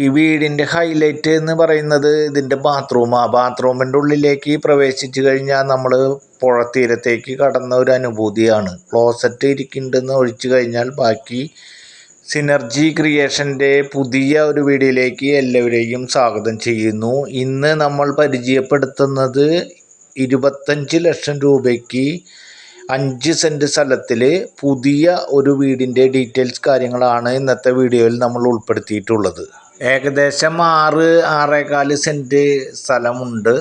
ഈ വീടിന്റെ ഹൈലൈറ്റ് എന്ന് പറയുന്നത് ഇതിന്റെ ബാത്റൂം ആ. ബാത്റൂമിന്റെ ഉള്ളിലേക്ക് പ്രവേശിച്ചു കഴിഞ്ഞാൽ നമ്മൾ പുഴ തീരത്തേക്ക് കടന്ന ഒരു അനുഭൂതിയാണ്. ക്ലോസറ്റ് ഇരിക്കുന്നുണ്ടെന്ന് ഒഴിച്ചു കഴിഞ്ഞാൽ ബാക്കി സിനർജി ക്രിയേഷന്റെ പുതിയ ഒരു വീഡിയോയിലേക്ക് എല്ലാവരെയും സ്വാഗതം ചെയ്യുന്നു. ഇന്ന് നമ്മൾ പരിചയപ്പെടുത്തുന്നത് ഇരുപത്തഞ്ച് ലക്ഷം രൂപയ്ക്ക് അഞ്ച് സെന്റ് സ്ഥലത്തിൽ പുതിയ ഒരു വീടിന്റെ ഡീറ്റെയിൽസ് കാര്യങ്ങളാണ് ഇന്നത്തെ വീഡിയോയിൽ നമ്മൾ ഉൾപ്പെടുത്തിയിട്ടുള്ളത്. ഏകദേശം ആറ് ആറേകാൽ സെന്റ് സ്ഥലമുണ്ട്.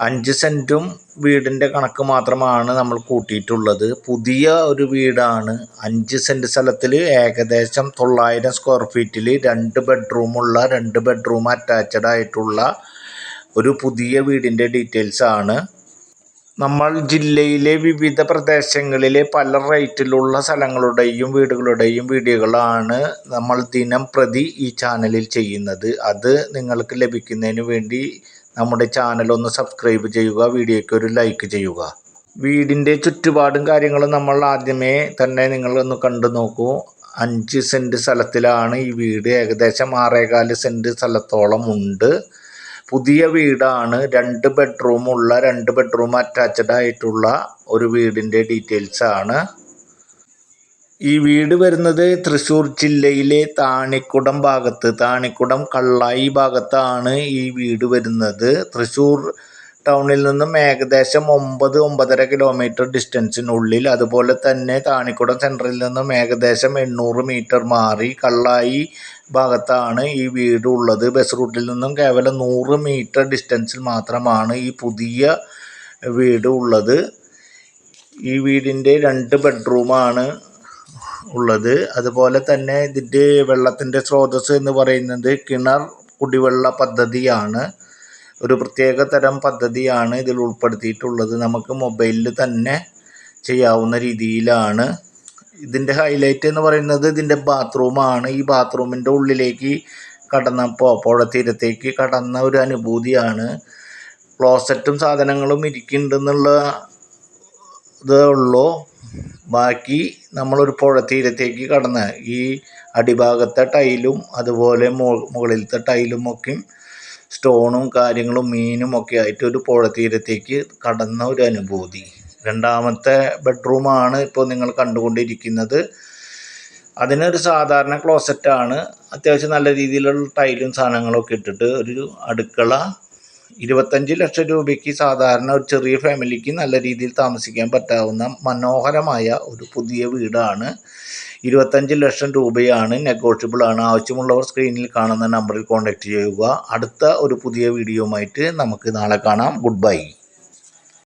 അഞ്ച് സെന്റും വീടിന്റെ കണക്ക് മാത്രമാണ് നമ്മൾ കൂട്ടിയിട്ടുള്ളത്. പുതിയ ഒരു വീടാണ്. അഞ്ച് സെന്റ് സ്ഥലത്തിൽ ഏകദേശം തൊള്ളായിരം സ്ക്വയർ ഫീറ്റിൽ രണ്ട് ബെഡ്റൂമുള്ള രണ്ട് ബെഡ്റൂം അറ്റാച്ച്ഡ് ആയിട്ടുള്ള ഒരു പുതിയ വീടിന്റെ ഡീറ്റെയിൽസ് ആണ്. നമ്മൾ ജില്ലയിലെ വിവിധ പ്രദേശങ്ങളിലെ പല റേറ്റിലുള്ള സ്ഥലങ്ങളുടെയും വീടുകളുടെയും വീഡിയോകളാണ് നമ്മൾ ദിനം പ്രതി ഈ ചാനലിൽ ചെയ്യുന്നത്. അത് നിങ്ങൾക്ക് ലഭിക്കുന്നതിന് വേണ്ടി നമ്മുടെ ചാനൽ ഒന്ന് സബ്സ്ക്രൈബ് ചെയ്യുക വീഡിയോയ്ക്ക് ഒരു ലൈക്ക് ചെയ്യുക. വീടിന്റെ ചുറ്റുപാടും കാര്യങ്ങളും നമ്മൾ ആദ്യമേ തന്നെ നിങ്ങളൊന്ന് കണ്ടു നോക്കൂ. അഞ്ച് സെന്റ് സ്ഥലത്തിലാണ് ഈ വീട്. ഏകദേശം ആറേകാൽ സെന്റ് സ്ഥലത്തോളം ഉണ്ട്. പുതിയ വീടാണ്. രണ്ട് ബെഡ്റൂം ഉള്ള രണ്ട് ബെഡ്റൂം അറ്റാച്ച്ഡ് ആയിട്ടുള്ള ഒരു വീടിന്റെ ഡീറ്റെയിൽസ് ആണ്. ഈ വീട് വരുന്നത് തൃശ്ശൂർ ജില്ലയിലെ താണിക്കുടം ഭാഗത്ത് താണിക്കുടം കള്ളായി ഭാഗത്താണ് ഈ വീട് വരുന്നത്. തൃശ്ശൂർ ടൗണിൽ നിന്നും ഏകദേശം ഒമ്പത് ഒമ്പതര കിലോമീറ്റർ ഡിസ്റ്റൻസിനുള്ളിൽ അതുപോലെ തന്നെ താണിക്കുടം സെന്ററിൽ നിന്നും ഏകദേശം എണ്ണൂറ് മീറ്റർ മാറി കള്ളായി ഭാഗത്താണ് ഈ വീട് ഉള്ളത്. ബസ് റൂട്ടിൽ നിന്നും കേവലം നൂറ് മീറ്റർ ഡിസ്റ്റൻസിൽ മാത്രമാണ് ഈ പുതിയ വീട് ഉള്ളത്. ഈ വീടിന്റെ രണ്ട് ബെഡ്റൂമാണ് ഉള്ളത്. അതുപോലെ തന്നെ ഇതിന്റെ വെള്ളത്തിന്റെ സ്രോതസ്സ് എന്ന് പറയുന്നത് കിണർ കുടിവെള്ള പദ്ധതിയാണ്. ഒരു പ്രത്യേക തരം പദ്ധതിയാണ് ഇതിൽ ഉൾപ്പെടുത്തിയിട്ടുള്ളത്. നമുക്ക് മൊബൈലിൽ തന്നെ ചെയ്യാവുന്ന രീതിയിലാണ്. ഇതിന്റെ ഹൈലൈറ്റ് എന്ന് പറയുന്നത് ഇതിന്റെ ബാത്റൂമാണ് ഈ ബാത്റൂമിന്റെ ഉള്ളിലേക്ക് കടന്നപ്പോൾ പുഴത്തീരത്തേക്ക് കടന്ന ഒരു അനുഭൂതിയാണ്. ക്ലോസറ്റും സാധനങ്ങളും ഇരിക്കുന്നുണ്ടെന്നുള്ള ഇതേ ഉള്ളൂ. ബാക്കി നമ്മളൊരു പുഴ തീരത്തേക്ക് കടന്ന് ഈ അടിഭാഗത്തെ ടൈലും അതുപോലെ മുകളിലത്തെ ടൈലും ഒക്കെ സ്റ്റോണും കാര്യങ്ങളും മീനും ഒക്കെ ആയിട്ട് ഒരു പുഴത്തീരത്തേക്ക് കടന്ന ഒരു അനുഭൂതി. രണ്ടാമത്തെ ബെഡ്റൂമാണ് ഇപ്പോൾ നിങ്ങൾ കണ്ടുകൊണ്ടിരിക്കുന്നത്. അതിനൊരു സാധാരണ ക്ലോസറ്റാണ് അത്യാവശ്യം നല്ല രീതിയിലുള്ള ടൈലും സാധനങ്ങളൊക്കെ ഇട്ടിട്ട് ഒരു അടുക്കള. ഇരുപത്തഞ്ച് ലക്ഷം രൂപയ്ക്ക് സാധാരണ ഒരു ചെറിയ ഫാമിലിക്ക് നല്ല രീതിയിൽ താമസിക്കാൻ പറ്റാവുന്ന മനോഹരമായ ഒരു പുതിയ വീടാണ്. ഇരുപത്തഞ്ച് ലക്ഷം രൂപയാണ് നെഗോഷ്യബിൾ ആണ്. ആവശ്യമുള്ളവർ സ്ക്രീനിൽ കാണുന്ന നമ്പറിൽ കോൺടാക്റ്റ് ചെയ്യുക. അടുത്ത ഒരു പുതിയ വീഡിയോയുമായിട്ട് നമുക്ക് നാളെ കാണാം. Good bye